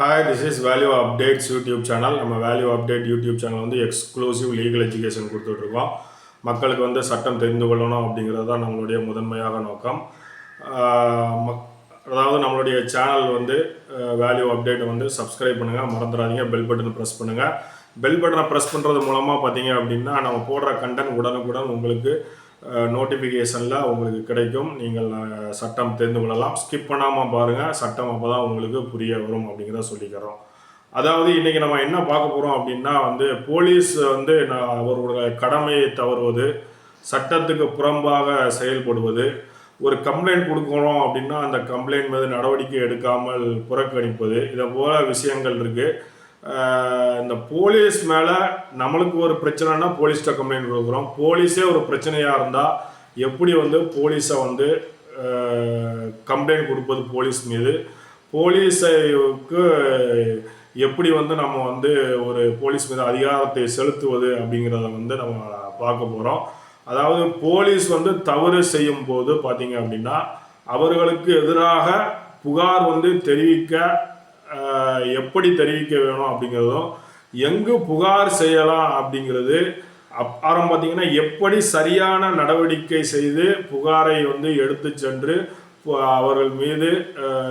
Hi this is value updates YouTube channel நம்ம value update YouTube channel வந்து exclusive legal education கொடுத்துட்ருக்கோம். மக்களுக்கு வந்து சட்டம் தெரிந்து கொள்ளணும் அப்படிங்கிறது தான் நம்மளுடைய முதன்மையாக நோக்கம். மக் அதாவது நம்மளுடைய சேனல் வந்து வேல்யூ அப்டேட் வந்து சப்ஸ்கிரைப் பண்ணுங்கள் மறந்துடாதீங்க. பெல் பட்டனை ப்ரெஸ் பண்ணுங்கள் பெல் பட்டனை ப்ரெஸ் பண்ணுறது மூலமாக பார்த்தீங்க அப்படின்னா நம்ம போடுற கண்டென்ட் உடனுக்குடன் உங்களுக்கு நோட்டிஃபிகேஷனில் உங்களுக்கு கிடைக்கும். நீங்கள் சட்டம் தெரிந்து கொள்ளலாம். ஸ்கிப் பண்ணாமல் பாருங்கள் சட்டம் அப்போ தான் உங்களுக்கு புரிய வரும் அப்படிங்கிறத சொல்லிக்கிறோம். அதாவது இன்றைக்கி நம்ம என்ன பார்க்க போகிறோம் அப்படின்னா வந்து போலீஸ் வந்து நான் அவர்களுடைய கடமையை தவறுவது சட்டத்துக்கு புறம்பாக செயல்படுவது ஒரு கம்ப்ளைண்ட் கொடுக்குறோம் அப்படின்னா அந்த கம்ப்ளைண்ட் மீது நடவடிக்கை எடுக்காமல் புறக்கணிப்பது இதை போல விஷயங்கள் இருக்குது இந்த போலீஸ் மேலே நம்மளுக்கு ஒரு பிரச்சனைனா போலீஸ்கிட்ட கம்ப்ளைண்ட் கொடுக்குறோம். போலீஸே ஒரு பிரச்சனையாக இருந்தால் எப்படி வந்து போலீஸை வந்து கம்ப்ளைண்ட் கொடுப்பது போலீஸ் மீது? போலீஸுக்கு எப்படி வந்து நம்ம வந்து ஒரு போலீஸ் மீது அதிகாரத்தை செலுத்துவது அப்படிங்கிறத வந்து நம்ம பார்க்க போகிறோம் அதாவது போலீஸ் வந்து தவறு செய்யும் போது பார்த்தீங்க அப்படின்னா அவர்களுக்கு எதிராக புகார் வந்து தெரிவிக்க எப்படி தெரிவிக்க வேணும் அப்படிங்கிறதும் எங்கு புகார் செய்யலாம் அப்படிங்கிறது அப்புறம் பார்த்தீங்கன்னா எப்படி சரியான நடவடிக்கை செய்து புகாரை வந்து எடுத்து சென்று அவர்கள் மீது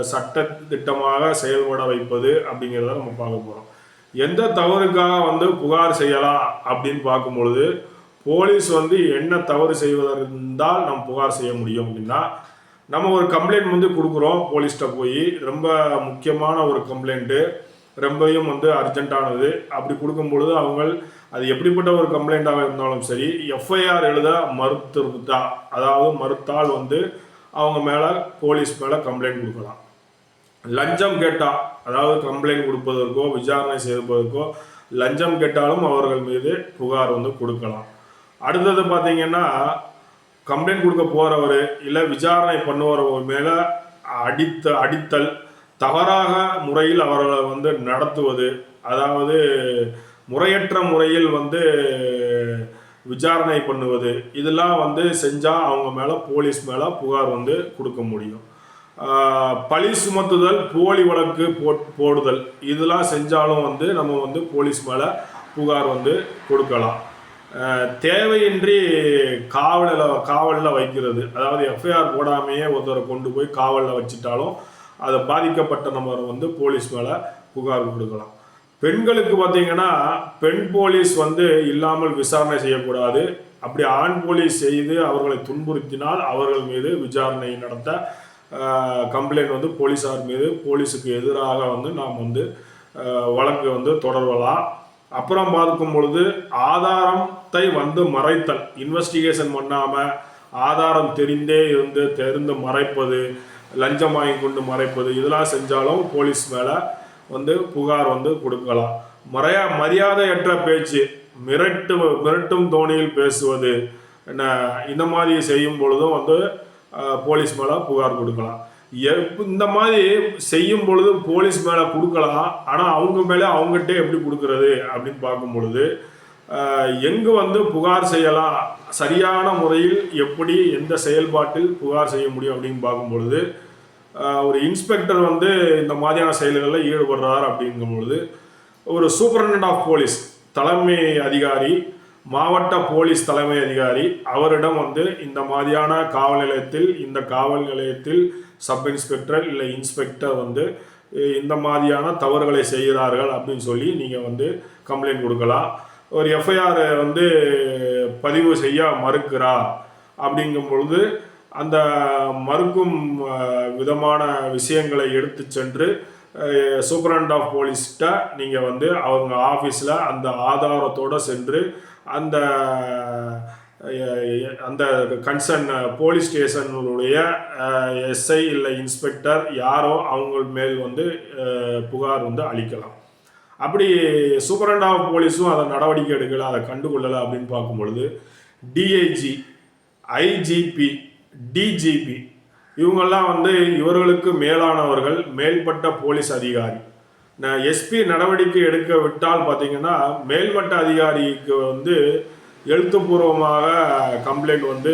சட்ட திட்டமாக செயல்பட வைப்பது அப்படிங்கிறத நம்ம பார்க்க போகிறோம் எந்த தவறுக்காக வந்து புகார் செய்யலாம் அப்படின்னு பார்க்கும் பொழுது போலீஸ் வந்து என்ன தவறு செய்வதற்கால் நம்ம புகார் செய்ய முடியும் அப்படின்னா நம்ம ஒரு கம்ப்ளைண்ட் வந்து கொடுக்குறோம் போலீஸ்கிட்ட போய். ரொம்ப முக்கியமான ஒரு கம்ப்ளைண்ட்டு ரொம்பவும் வந்து அர்ஜென்ட்டானது அப்படி கொடுக்கும் பொழுது அவங்க அது எப்படிப்பட்ட ஒரு கம்ப்ளைண்ட்டாக இருந்தாலும் சரி எஃப்ஐஆர் எழுத மறுத்திருந்தா அதாவது மறுத்தால் வந்து அவங்க மேலே போலீஸ் மேலே கம்ப்ளைண்ட் கொடுக்கலாம். லஞ்சம் கேட்டால் அதாவது கம்ப்ளைண்ட் கொடுப்பதற்கோ விசாரணை செய்வதற்கோ லஞ்சம் கேட்டாலும் அவர்கள் மீது புகார் வந்து கொடுக்கலாம். அடுத்தது பார்த்தீங்கன்னா கம்ப்ளைண்ட் கொடுக்க போகிறவர் இல்லை விசாரணை பண்ணுறவர் மேலே அடித்த அடித்தல் தவறாக முறையில் அவர்களை வந்து நடத்துவது அதாவது முறையற்ற முறையில் வந்து விசாரணை பண்ணுவது இதெல்லாம் வந்து செஞ்சால் அவங்க மேலே போலீஸ் மேலே புகார் வந்து கொடுக்க முடியும். பழி சுமத்துதல் போலி வழக்கு போட் போடுதல் இதெல்லாம் செஞ்சாலும் வந்து நம்ம வந்து போலீஸ் மேலே புகார் வந்து கொடுக்கலாம். தேவையின்றி காவலில் காவலில் வைக்கிறது. அதாவது எஃப்ஐஆர் போடாமையே ஒருத்தரை கொண்டு போய் காவலில் வச்சிட்டாலும் அதை பாதிக்கப்பட்ட நபர் வந்து போலீஸ் மேலே புகார் கொடுக்கலாம். பெண்களுக்கு பார்த்தீங்கன்னா பெண் போலீஸ் வந்து இல்லாமல் விசாரணை செய்யக்கூடாது. அப்படி ஆண் போலீஸ் செய்து அவர்களை துன்புறுத்தினால் அவர்கள் மீது விசாரணை நடத்த கம்ப்ளைண்ட் வந்து போலீஸார் மீது போலீஸுக்கு எதிராக வந்து நாம் வந்து வழக்கு வந்து தொடரலாம். அப்புறம் பார்க்கும் பொழுது ஆதாரத்தை வந்து மறைத்தல். இன்வெஸ்டிகேஷன் பண்ணாமல் ஆதாரம் தெரிந்தே இருந்து தெரிந்து மறைப்பது லஞ்சம் வாங்கி கொண்டு மறைப்பது இதெல்லாம் செஞ்சாலும் போலீஸ் மேலே வந்து புகார் வந்து கொடுக்கலாம். மறையா மரியாதையற்ற பேச்சு மிரட்டு மிரட்டும் தோணியில் பேசுவது என்ன இந்த மாதிரி செய்யும் பொழுதும் வந்து போலீஸ் மேலே புகார் கொடுக்கலாம். இந்த மாதிரி செய்யும் பொழுது போலீஸ் மேலே கொடுக்கலாம். ஆனால் அவங்க மேலே அவங்ககிட்ட எப்படி கொடுக்கறது அப்படின்னு பார்க்கும் பொழுது எங்கு வந்து புகார் செய்யலாம் சரியான முறையில் எப்படி எந்த செயல்பாட்டில் புகார் செய்ய முடியும் அப்படின்னு பார்க்கும் பொழுது ஒரு இன்ஸ்பெக்டர் வந்து இந்த மாதிரியான செயல்களில் ஈடுபடுறார் அப்படிங்கும் பொழுது ஒரு சூப்பரண்ட் ஆஃப் போலீஸ் தலைமை அதிகாரி மாவட்ட போலீஸ் தலைமை அதிகாரி அவரிடம் வந்து இந்த மாதிரியான காவல் நிலையத்தில் இந்த காவல் நிலையத்தில் சப் இன்ஸ்பெக்டர் இல்லை இன்ஸ்பெக்டர் வந்து இந்த மாதிரியான தவறுகளை செய்கிறார்கள் அப்படின்னு சொல்லி நீங்கள் வந்து கம்ப்ளைண்ட் கொடுக்கலாம். ஒரு எஃப்ஐஆர் வந்து பதிவு செய்ய மறுக்கிறார் அப்படிங்கும் பொழுது அந்த மறுக்கும் விதமான விஷயங்களை எடுத்து சென்று சூப்பரண்ட் ஆஃப் போலீஸ்கிட்ட நீங்கள் வந்து அவங்க ஆஃபீஸில் அந்த ஆதாரத்தோடு சென்று அந்த அந்த கன்சர்ன் போலீஸ் ஸ்டேஷனுடைய எஸ்ஐ இல்லை இன்ஸ்பெக்டர் யாரோ அவங்க மேல் வந்து புகார் வந்து அளிக்கலாம். அப்படி சூப்பரண்ட் ஆஃப் போலீஸும் அதை நடவடிக்கை எடுக்கலை அதை கண்டுகொள்ளலை அப்படின்னு பார்க்கும் பொழுது டிஐஜி ஐஜிபி டிஜிபி இவங்கெல்லாம் வந்து இவர்களுக்கு மேலானவர்கள் மேல்பட்ட போலீஸ் அதிகாரி. எஸ்பி நடவடிக்கை எடுக்க விட்டால் பார்த்தீங்கன்னா மேல்மட்ட அதிகாரிக்கு வந்து எழுத்துப்பூர்வமாக கம்ப்ளைண்ட் வந்து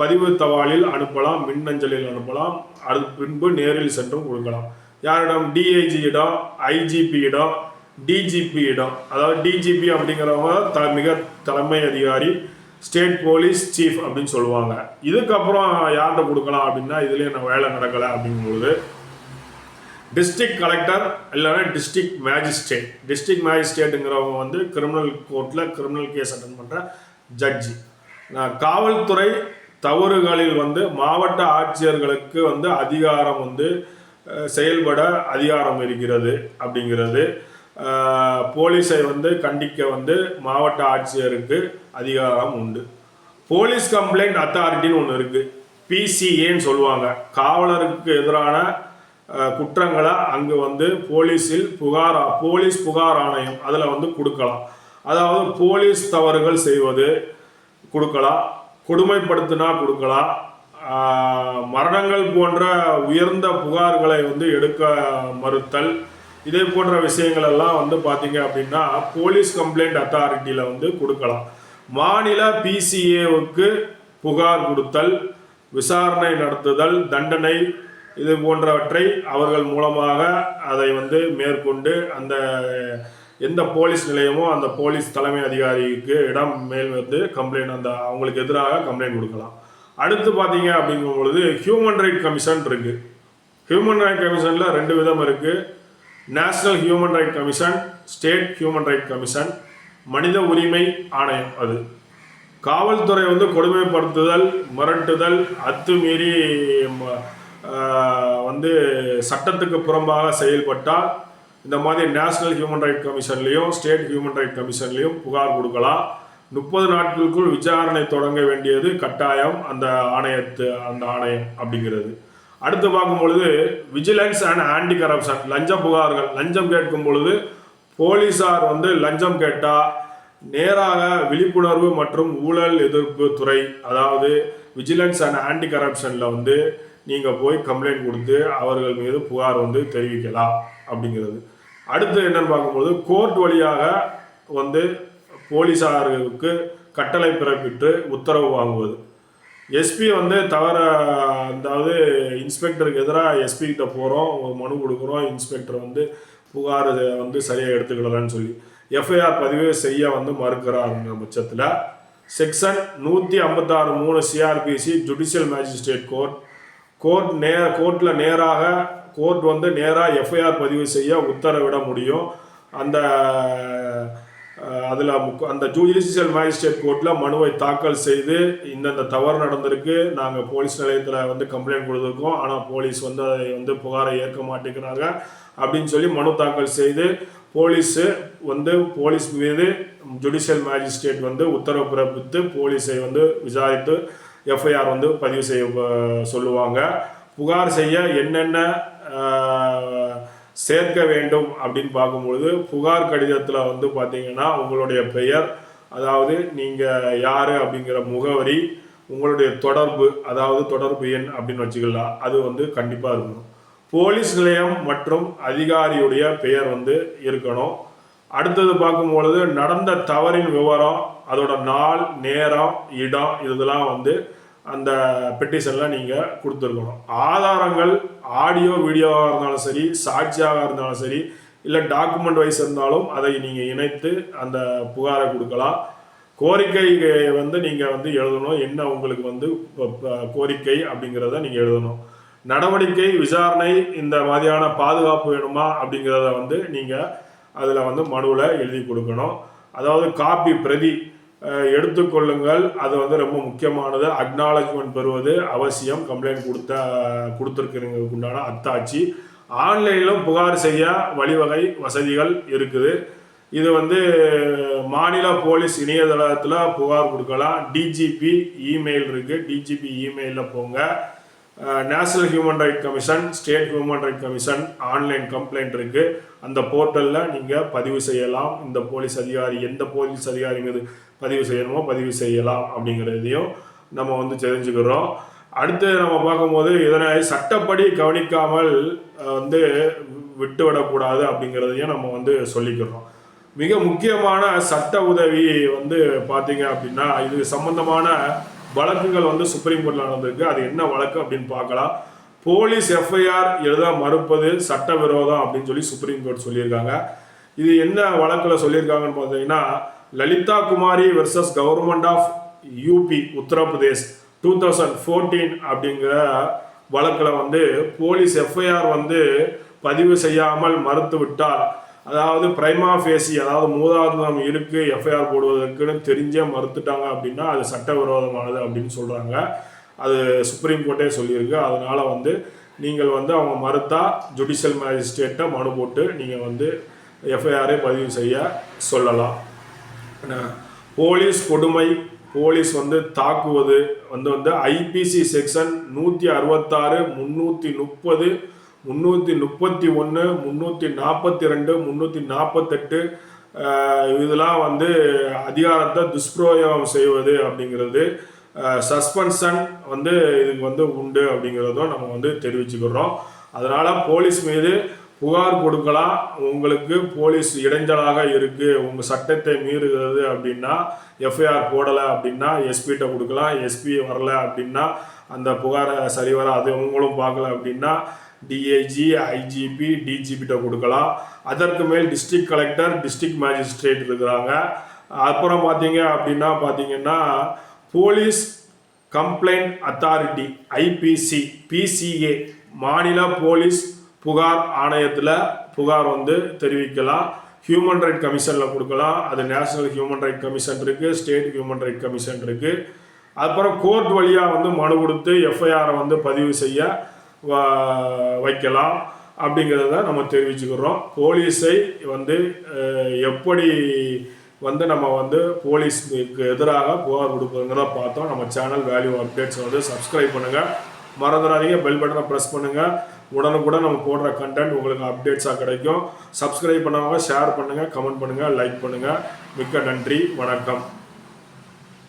பதிவு தபாலில் அனுப்பலாம் மின்னஞ்சலில் அனுப்பலாம். அது பின்பு நேரில் சென்றும் கொடுக்கலாம். யாரிடம்? டிஐஜியிடம் ஐஜிபியிடம் டிஜிபியிடம் அதாவது டிஜிபி அப்படிங்கிறவங்க த மிக தலைமை அதிகாரி ஸ்டேட் போலீஸ் சீஃப் அப்படின்னு சொல்லுவாங்க. இதுக்கப்புறம் யார்கிட்ட கொடுக்கலாம் அப்படின்னா இதுலேயே என்ன வேலை நடக்கலை அப்படிங்கும்போது டிஸ்ட்ரிக்ட் கலெக்டர் இல்லைன்னா டிஸ்ட்ரிக்ட் மேஜிஸ்ட்ரேட் டிஸ்ட்ரிக்ட் மேஜிஸ்ட்ரேட்டுங்கிறவங்க வந்து கிரிமினல் கோர்ட்டில் கிரிமினல் கேஸ் அட்டன் பண்ணுற ஜட்ஜி காவல்துறை தவறுகளில் வந்து மாவட்ட ஆட்சியர்களுக்கு வந்து அதிகாரம் வந்து செயல்பட அதிகாரம் இருக்கிறது அப்படிங்கிறது. போலீஸை வந்து கண்டிக்க வந்து மாவட்ட ஆட்சியருக்கு அதிகாரம் உண்டு. போலீஸ் கம்ப்ளைண்ட் அத்தாரிட்டின்னு ஒன்று இருக்குது பிசிஏன்னு சொல்லுவாங்க. காவலருக்கு எதிரான குற்றங்களை அங்கே வந்து போலீஸில் புகார் போலீஸ் புகார் ஆணையம் அதில் வந்து கொடுக்கலாம். அதாவது போலீஸ் தவறுகள் செய்வது கொடுக்கலாம் கொடுமைப்படுத்தினா கொடுக்கலாம் மரணங்கள் போன்ற உயர்ந்த புகார்களை வந்து எடுக்க மறுத்தல் இதே போன்ற விஷயங்கள் எல்லாம் வந்து பார்த்தீங்க அப்படின்னா போலீஸ் கம்ப்ளைண்ட் அத்தாரிட்டியில் வந்து கொடுக்கலாம். மாநில பிசிஏவுக்கு புகார் கொடுத்தல் விசாரணை நடத்துதல் தண்டனை இது போன்றவற்றை அவர்கள் மூலமாக அதை வந்து மேற்கொண்டு அந்த எந்த போலீஸ் நிலையமோ அந்த போலீஸ் தலைமை அதிகாரிக்கு இடம் மேல் வந்து கம்ப்ளைண்ட் அந்த அவங்களுக்கு எதிராக கம்ப்ளைண்ட் கொடுக்கலாம். அடுத்து பார்த்தீங்க அப்படிங்கும் பொழுது ஹியூமன் ரைட் கமிஷன் இருக்கு ஹியூமன் ரைட் கமிஷனில் ரெண்டு விதம் இருக்கு. National human right commission state human right commission மனித உரிமை ஆணையம் அது. காவல்துறை வந்து கொடுமைப்படுத்துதல் மிரட்டுதல் அத்துமீறி வந்து சட்டத்துக்கு புறம்பாக செயல்பட்டால் இந்த மாதிரி நேஷனல் ஹியூமன் ரைட் கமிஷன்லேயும் ஸ்டேட் ஹியூமன் ரைட் கமிஷன்லேயும் புகார் கொடுக்கலாம். முப்பது நாட்களுக்குள் விசாரணை தொடங்க வேண்டியது கட்டாயம் அந்த ஆணையத்து அந்த ஆணையம் அப்படிங்கிறது. அடுத்து பார்க்கும் பொழுது விஜிலன்ஸ் அண்ட் ஆன்டி கரப்ஷன் லஞ்ச புகார்கள் லஞ்சம் கேட்கும் பொழுது போலீஸார் வந்து லஞ்சம் கேட்டால் நேராக விழிப்புணர்வு மற்றும் ஊழல் எதிர்ப்பு துறை அதாவது விஜிலன்ஸ் அண்ட் ஆன்டி கரப்ஷனில் வந்து நீங்கள் போய் கம்ப்ளைண்ட் கொடுத்து அவர்கள் மீது புகார் வந்து தெரிவிக்கலாம் அப்படிங்கிறது. அடுத்து என்னன்னு பார்க்கும்போது கோர்ட் வழியாக வந்து போலீஸாருக்கு கட்டளை பிறப்பிட்டு உத்தரவு வாங்குவது. எஸ்பி வந்து தவற அதாவது இன்ஸ்பெக்டருக்கு எதிராக எஸ்பி கிட்ட போகிறோம் ஒரு மனு கொடுக்குறோம் இன்ஸ்பெக்டர் வந்து புகார் வந்து சரியாக எடுத்துக்கிடலன்னு சொல்லி. எஃப்ஐஆர் பதிவு செய்ய வந்து மறுக்கிறாருங்க பட்சத்தில். செக்ஷன் நூற்றி ஐம்பத்தாறு மூணு CrPC judicial magistrate court court நே கோர்ட்டில் நேராக கோர்ட் வந்து நேராக எஃப்ஐஆர் பதிவு செய்ய உத்தரவிட முடியும். அந்த அதில் அந்த ஜுடிஷியல் மேஜிஸ்ட்ரேட் கோர்ட்டில் மனுவை தாக்கல் செய்து இந்தந்த தவறு நடந்திருக்கு. நாங்கள் போலீஸ் நிலையத்தில் வந்து கம்ப்ளைண்ட் கொடுத்துருக்கோம். ஆனால் போலீஸ் வந்து அதை வந்து புகாரை ஏற்க மாட்டேங்கிறாங்க. அப்படின்னு சொல்லி மனு தாக்கல் செய்து போலீஸு வந்து போலீஸ் மீது ஜுடிஷியல் மேஜிஸ்ட்ரேட் வந்து உத்தரவு பிறப்பித்து போலீஸை வந்து விசாரித்து எஃப்ஐஆர் வந்து பதிவு செய்ய சொல்லுவாங்க. புகார் செய்ய என்னென்ன சேர்க்க வேண்டும் அப்படின்னு பார்க்கும்பொழுது புகார் கடிதத்தில் வந்து பார்த்தீங்கன்னா உங்களுடைய பெயர் அதாவது நீங்கள் யார் அப்படிங்கிற முகவரி உங்களுடைய தொடர்பு அதாவது தொடர்பு எண் அப்படின்னு வச்சுக்கலாம். அது வந்து கண்டிப்பாக இருக்கணும். போலீஸ் நிலையம் மற்றும் அதிகாரியுடைய பெயர் வந்து இருக்கணும். அடுத்தது பார்க்கும்பொழுது நடந்த தவறின் விவரம் அதோட நாள் நேரம் இடம் இதெல்லாம் வந்து அந்த பெட்டிஷனில் நீங்கள் கொடுத்துருக்கணும். ஆதாரங்கள் ஆடியோ வீடியோவாக இருந்தாலும் சரி சாட்சியாக இருந்தாலும் சரி இல்லை டாக்குமெண்ட் வைஸ் இருந்தாலும் அதை நீங்கள் இணைத்து அந்த புகாரை கொடுக்கலாம். கோரிக்கை வந்து நீங்கள் வந்து எழுதணும். என்ன உங்களுக்கு வந்து கோரிக்கை அப்படிங்கிறத நீங்கள் எழுதணும். நடவடிக்கை விசாரணை இந்த மாதிரியான பாதுகாப்பு வேணுமா அப்படிங்கிறத வந்து நீங்கள் அதில் வந்து மனுவில் எழுதி கொடுக்கணும். அதாவது காப்பி பிரதி எடுத்துக்கொள்ளுங்கள். அது வந்து ரொம்ப முக்கியமானது. அக்னாலஜ்மெண்ட் பெறுவது அவசியம். கம்ப்ளைண்ட் கொடுத்த கொடுத்துருக்கிறவங்களுக்கு உண்டான அத்தாட்சி. ஆன்லைனிலும் புகார் செய்ய வழிவகை வசதிகள் இருக்குது. இது வந்து மாநில போலீஸ் இணையதளத்தில் புகார் கொடுக்கலாம். டிஜிபி இமெயில் இருக்குது டிஜிபி இமெயிலில் போங்க. National human right commission state human right commission online complaint இருக்குது அந்த போர்ட்டலில் நீங்கள் பதிவு செய்யலாம். இந்த போலீஸ் அதிகாரி எந்த போலீஸ் அதிகாரி மீது பதிவு செய்யணுமோ பதிவு செய்யலாம் அப்படிங்கிறதையும் நம்ம வந்து தெரிஞ்சுக்கிறோம். அடுத்து நம்ம பார்க்கும்போது இதனை சட்டப்படி கவனிக்காமல் வந்து வந்து விட்டுவிடக்கூடாது அப்படிங்கிறதையும் நம்ம வந்து சொல்லிக்கிறோம். மிக முக்கியமான சட்ட உதவி வந்து பார்த்தீங்க அப்படின்னா இது சம்பந்தமான வழக்குகள் வந்து சுப்ரீம் கோர்ட்டில் நடந்திருக்கு. அது என்ன வழக்கு அப்படின்னு பார்க்கலாம். போலீஸ் எஃப்ஐஆர் எழுத மறுப்பது சட்டவிரோதம் அப்படின்னு சொல்லி சுப்ரீம் கோர்ட் சொல்லியிருக்காங்க. இது என்ன வழக்கில் சொல்லியிருக்காங்கன்னு பார்த்தீங்கன்னா Lalita Kumari versus government of UP Uttar Pradesh two thousand fourteen அப்படிங்கிற வழக்கில் வந்து போலீஸ் எஃப்ஐஆர் வந்து பதிவு செய்யாமல் மறுத்து விட்டால் அதாவது பிரைமா ஃபேசி அதாவது மூதாவது நாம் இருக்கு எஃப்ஐஆர் போடுவதற்குன்னு தெரிஞ்சே மறுத்துட்டாங்க அப்படின்னா அது சட்டவிரோதமானது அப்படின்னு சொல்கிறாங்க அது சுப்ரீம் கோர்ட்டே சொல்லியிருக்கு. அதனால் வந்து நீங்கள் வந்து அவங்க மறுத்தா ஜுடிஷியல் மேஜிஸ்ட்ரேட்டை மனு போட்டு நீங்கள் வந்து எஃப்ஐஆரை பதிவு செய்ய சொல்லலாம். போலீஸ் கொடுமை போலீஸ் வந்து தாக்குவது வந்து வந்து ஐபிசி செக்ஷன் நூற்றி அறுபத்தாறு முந்நூற்றி முப்பது முந்நூற்றி முப்பத்தி ஒன்று முந்நூற்றி நாற்பத்தி ரெண்டு முந்நூற்றி நாற்பத்தெட்டு இதெல்லாம் வந்து அதிகாரத்தை துஷ்பிரயோகம் செய்வது அப்படிங்கிறது. சஸ்பென்ஷன் வந்து இதுக்கு வந்து உண்டு அப்படிங்கிறதும் நம்ம வந்து தெரிவிச்சுக்கிறோம். அதனால் போலீஸ் மீது புகார் கொடுக்கலாம். உங்களுக்கு போலீஸ் இடைஞ்சலாக இருக்குது உங்கள் சட்டத்தை மீறுகிறது அப்படின்னா எஃப்ஐஆர் போடலை அப்படின்னா எஸ்பிகிட்ட கொடுக்கலாம். எஸ்பி வரல அப்படின்னா அந்த புகாரை சரிவர அது உங்களும் பார்க்கல அப்படின்னா டிஐஜி ஐஜிபி டிஜிபிட்ட கொடுக்கலாம். அதற்கு மேல் டிஸ்ட்ரிக்ட் கலெக்டர் டிஸ்ட்ரிக்ட் மேஜிஸ்ட்ரேட் இருக்கிறாங்க. அப்புறம் பார்த்தீங்க அப்படின்னா பார்த்தீங்கன்னா police complaint authority IPC PCA மாநில போலீஸ் புகார் ஆணையத்தில் புகார் வந்து தெரிவிக்கலாம். ஹியூமன் ரைட் கமிஷனில் கொடுக்கலாம். அது நேஷனல் ஹியூமன் ரைட் கமிஷன் இருக்குது ஸ்டேட் ஹியூமன் ரைட் கமிஷன் இருக்குது அப்புறம் கோர்ட் வழியாக வந்து மனு கொடுத்து எஃப்ஐஆரை வந்து பதிவு செய்ய வைக்கலாம் அப்படிங்கிறத நம்ம தெரிவிச்சுக்கிறோம். போலீஸை வந்து எப்படி வந்து நம்ம வந்து போலீஸ்க்கு எதிராக புகார் கொடுப்பதுங்கிறத பார்த்தோம். நம்ம சேனல் வேல்யூ அப்டேட்ஸ் வந்து சப்ஸ்கிரைப் பண்ணுங்கள் மறந்துடாதீங்க. பெல் பட்டனை ப்ரெஸ் பண்ணுங்கள் உடனுக்குடன் நம்ம போடுற கண்டென்ட் உங்களுக்கு அப்டேட்ஸாக கிடைக்கும். சப்ஸ்கிரைப் பண்ணவங்க ஷேர் பண்ணுங்கள் கமெண்ட் பண்ணுங்கள் லைக் பண்ணுங்கள் மிக்க நன்றி. வணக்கம்.